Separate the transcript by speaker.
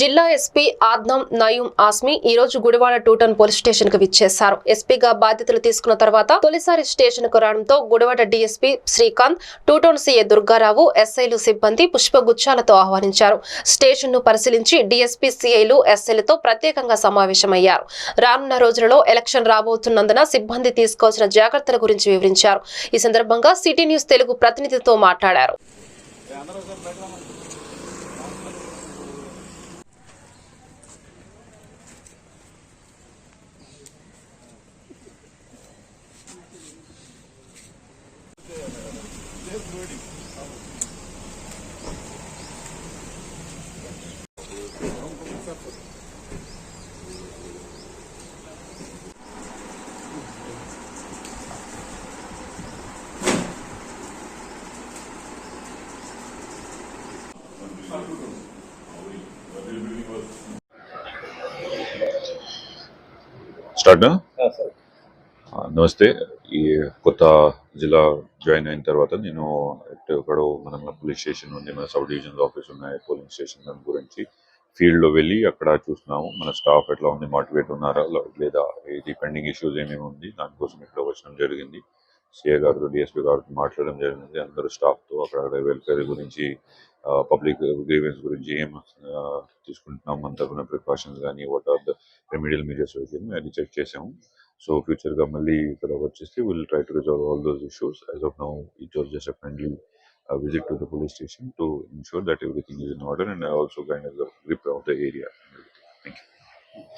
Speaker 1: జిల్లా ఎస్పీ ఆద్నం నయూం ఆస్మి ఈ రోజు గుడివాడ టూటౌన్ పోలీస్ స్టేషన్కు విచ్చేశారు. ఎస్పీగా బాధ్యతలు తీసుకున్న తర్వాత తొలిసారి స్టేషన్కు రావడంతో Gudivada DSP Srikanth two town CA Durgarao ఎస్ఐలు సిబ్బంది పుష్పగుచ్చాలతో ఆహ్వానించారు. స్టేషన్ను పరిశీలించి డీఎస్పీ సీఐలు ఎస్ఐలతో ప్రత్యేకంగా సమావేశమయ్యారు. రానున్న రోజులలో ఎలక్షన్ రాబోతున్నందున సిబ్బంది తీసుకోవాల్సిన జాగ్రత్తల గురించి వివరించారు. ఈ సందర్భంగా సిటీ న్యూస్ తెలుగు ప్రతినిధితో మాట్లాడారు.
Speaker 2: స్టార్ట్
Speaker 3: సార్
Speaker 2: నమస్తే ఈ కొత్త జిల్లా జాయిన్ అయిన తర్వాత నేను ఎక్కడో మన పోలీస్ స్టేషన్ ఉంది మన సబ్ డివిజన్ ఆఫీస్ ఉన్నాయి పోలింగ్ స్టేషన్ దాని గురించి ఫీల్డ్లో లో వెళ్ళి అక్కడ చూస్తున్నాము. మన స్టాఫ్ ఎట్లా ఉంది మోటివేట్ ఉన్నారా లేదా ఇది పెండింగ్ ఇష్యూస్ ఏమేమి ఉంది దానికోసం ఇక్కడ వచ్చడం జరిగింది. సిఏ గారితో డిఎస్పీ గారితో మాట్లాడడం జరిగింది. అందరూ స్టాఫ్తో అక్కడ వెల్ఫేర్ గురించి పబ్లిక్ గ్రీవెన్స్ గురించి ఏం తీసుకుంటున్నాం మన తరఫున ప్రికాషన్స్ కానీ what are the remedial measures అది చెక్ చేసాము. So future Gamali Kadavachistli will try to resolve all those issues. As of now, it was just a friendly uh, visit to the police station to ensure that everything is in order and also kind of the grip of the area. Thank you.